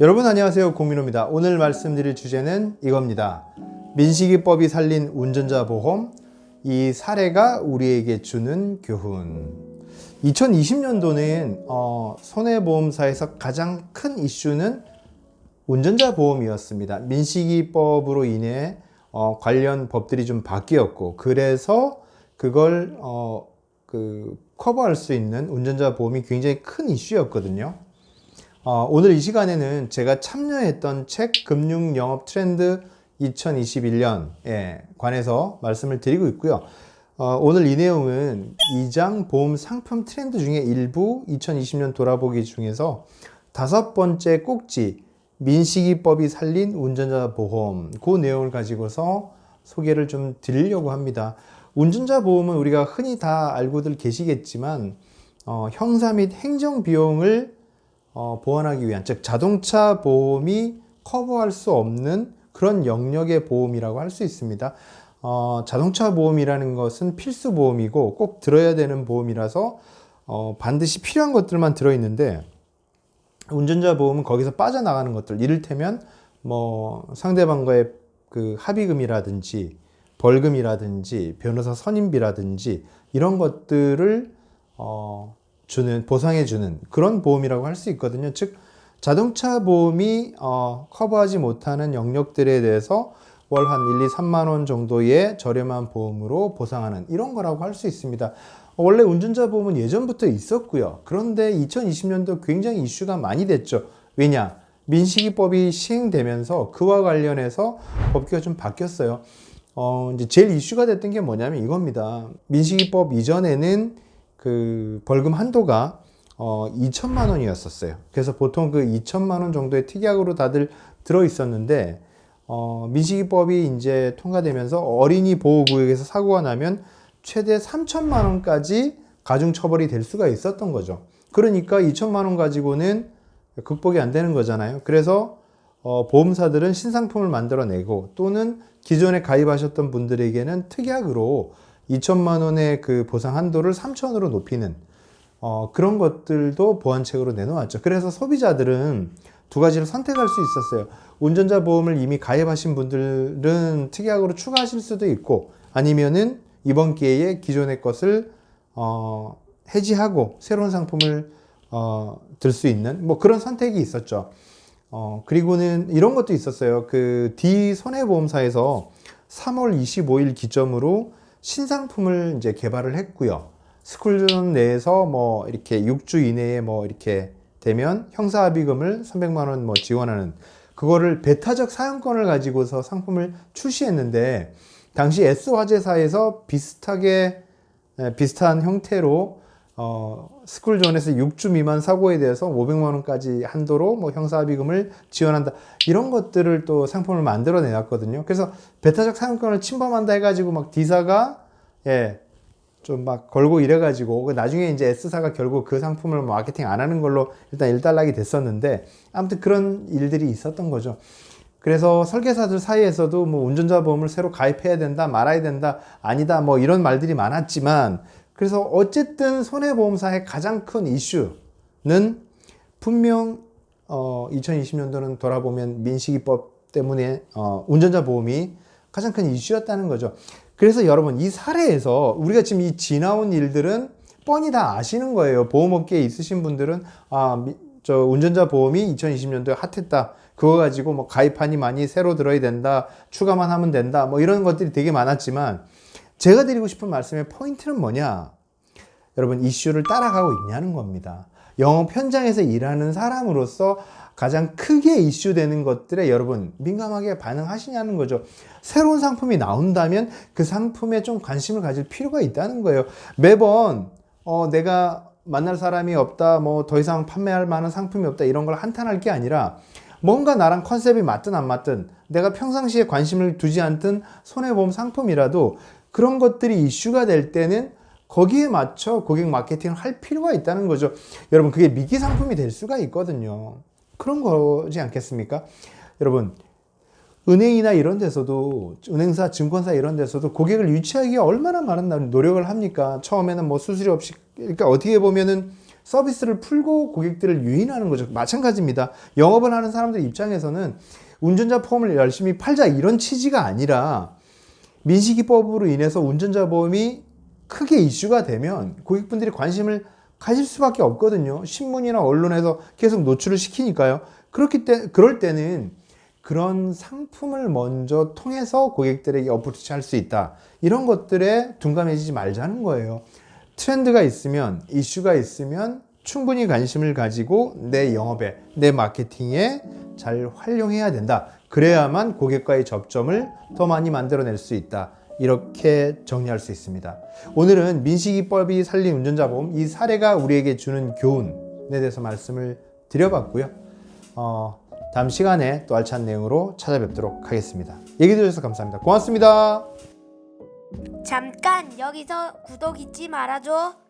여러분 안녕하세요. 공민호입니다. 오늘 말씀드릴 주제는 이겁니다. 민식이법이 살린 운전자 보험 이 사례가 우리에게 주는 교훈. 2020년도는 어, 손해보험사에서 가장 큰 이슈는 운전자 보험이었습니다. 민식이법으로 인해 어, 관련 법들이 좀 바뀌었고 그래서 그걸 어, 그 커버할 수 있는 운전자 보험이 굉장히 큰 이슈였거든요. 어, 오늘 이 시간에는 제가 참여했던 책 금융 영업 트렌드 2021년에 관해서 말씀을 드리고 있고요. 어, 오늘 이 내용은 이장 보험 상품 트렌드 중에 일부 2020년 돌아보기 중에서 다섯 번째 꼭지 민식이법이 살린 운전자 보험 그 내용을 가지고서 소개를 좀 드리려고 합니다. 운전자 보험은 우리가 흔히 다 알고들 계시겠지만 어, 형사 및 행정 비용을 어, 보완하기 위한 즉 자동차 보험이 커버할 수 없는 그런 영역의 보험이라고 할 수 있습니다. 어, 자동차 보험이라는 것은 필수 보험이고 꼭 들어야 되는 보험이라서 어, 반드시 필요한 것들만 들어 있는데 운전자 보험은 거기서 빠져나가는 것들 이를테면 뭐 상대방과의 그 합의금이라든지 벌금이라든지 변호사 선임비라든지 이런 것들을 어, 주는 보상해 주는 그런 보험이라고 할 수 있거든요. 즉 자동차 보험이 어, 커버하지 못하는 영역들에 대해서 월 한 1, 2, 3만 원 정도의 저렴한 보험으로 보상하는 이런 거라고 할 수 있습니다. 원래 운전자 보험은 예전부터 있었고요. 그런데 2020년도 굉장히 이슈가 많이 됐죠. 왜냐? 민식이법이 시행되면서 그와 관련해서 법규가 좀 바뀌었어요. 어, 이제 제일 이슈가 됐던 게 뭐냐면 이겁니다. 민식이법 이전에는 그 벌금 한도가 어, 2천만 원이었었어요. 그래서 보통 그 2천만 원 정도의 특약으로 다들 들어 있었는데 어, 민식이법이 이제 통과되면서 어린이 보호 구역에서 사고가 나면 최대 3천만 원까지 가중 처벌이 될 수가 있었던 거죠. 그러니까 2천만 원 가지고는 극복이 안 되는 거잖아요. 그래서 어, 보험사들은 신상품을 만들어내고 또는 기존에 가입하셨던 분들에게는 특약으로 2천만 원의 그 보상 한도를 3천으로 높이는 어, 그런 것들도 보완책으로 내놓았죠. 그래서 소비자들은 두 가지를 선택할 수 있었어요. 운전자 보험을 이미 가입하신 분들은 특약으로 추가하실 수도 있고 아니면은 이번 기회에 기존의 것을 어, 해지하고 새로운 상품을 어, 들 수 있는 뭐 그런 선택이 있었죠. 어, 그리고는 이런 것도 있었어요. 그 D 손해보험사에서 3월 25일 기점으로 신상품을 이제 개발을 했고요. 스쿨존 내에서 뭐 이렇게 6주 이내에 뭐 이렇게 되면 형사합의금을 300만 원 뭐 지원하는 그거를 배타적 사용권을 가지고서 상품을 출시했는데 당시 S화재사에서 비슷하게 에, 비슷한 형태로 어, 스쿨존에서 6주 미만 사고에 대해서 500만 원까지 한도로 뭐 형사합의금을 지원한다 이런 것들을 또 상품을 만들어 내놨거든요. 그래서 배타적 사용권을 침범한다 해가지고 막 D사가 예, 좀 막 걸고 이래가지고 그 나중에 이제 S사가 결국 그 상품을 마케팅 안 하는 걸로 일단 일단락이 됐었는데 아무튼 그런 일들이 있었던 거죠. 그래서 설계사들 사이에서도 뭐 운전자 보험을 새로 가입해야 된다, 말아야 된다, 아니다, 뭐 이런 말들이 많았지만 그래서 어쨌든 손해보험사의 가장 큰 이슈는 분명 어, 2020년도는 돌아보면 민식이법 때문에 어, 운전자 보험이 가장 큰 이슈였다는 거죠. 그래서 여러분 이 사례에서 우리가 지금 이 지나온 일들은 뻔히 다 아시는 거예요. 보험업계에 있으신 분들은 아, 미, 저 운전자 보험이 2020년도에 핫했다. 그거 가지고 뭐 가입하니 많이 새로 들어야 된다. 추가만 하면 된다. 뭐 이런 것들이 되게 많았지만 제가 드리고 싶은 말씀의 포인트는 뭐냐? 여러분 이슈를 따라가고 있냐는 겁니다. 영업 현장에서 일하는 사람으로서 가장 크게 이슈되는 것들에 여러분 민감하게 반응하시냐는 거죠. 새로운 상품이 나온다면 그 상품에 좀 관심을 가질 필요가 있다는 거예요. 매번 어, 내가 만날 사람이 없다, 뭐 더 이상 판매할 만한 상품이 없다 이런 걸 한탄할 게 아니라 뭔가 나랑 컨셉이 맞든 안 맞든 내가 평상시에 관심을 두지 않던 손해보험 상품이라도 그런 것들이 이슈가 될 때는 거기에 맞춰 고객 마케팅을 할 필요가 있다는 거죠. 여러분, 그게 미기 상품이 될 수가 있거든요. 그런 거지 않겠습니까? 여러분, 은행이나 이런 데서도, 은행사, 증권사 이런 데서도 고객을 유치하기가 얼마나 많은 노력을 합니까? 처음에는 뭐 수수료 없이, 그러니까 어떻게 보면은 서비스를 풀고 고객들을 유인하는 거죠. 마찬가지입니다. 영업을 하는 사람들 입장에서는 운전자 보험을 열심히 팔자 이런 취지가 아니라 민식이법으로 인해서 운전자 보험이 크게 이슈가 되면 고객분들이 관심을 가질 수밖에 없거든요. 신문이나 언론에서 계속 노출을 시키니까요. 그렇기 때 그럴 때는 그런 상품을 먼저 통해서 고객들에게 어프로치 할 수 있다. 이런 것들에 둔감해지지 말자는 거예요. 트렌드가 있으면, 이슈가 있으면 충분히 관심을 가지고 내 영업에, 내 마케팅에 잘 활용해야 된다. 그래야만 고객과의 접점을 더 많이 만들어낼 수 있다. 이렇게 정리할 수 있습니다. 오늘은 민식이법이 살린 운전자 보험 이 사례가 우리에게 주는 교훈에 대해서 말씀을 드려봤고요. 어, 다음 시간에 또 알찬 내용으로 찾아뵙도록 하겠습니다. 얘기 들어주셔서 감사합니다. 고맙습니다. 잠깐 여기서 구독 잊지 말아줘.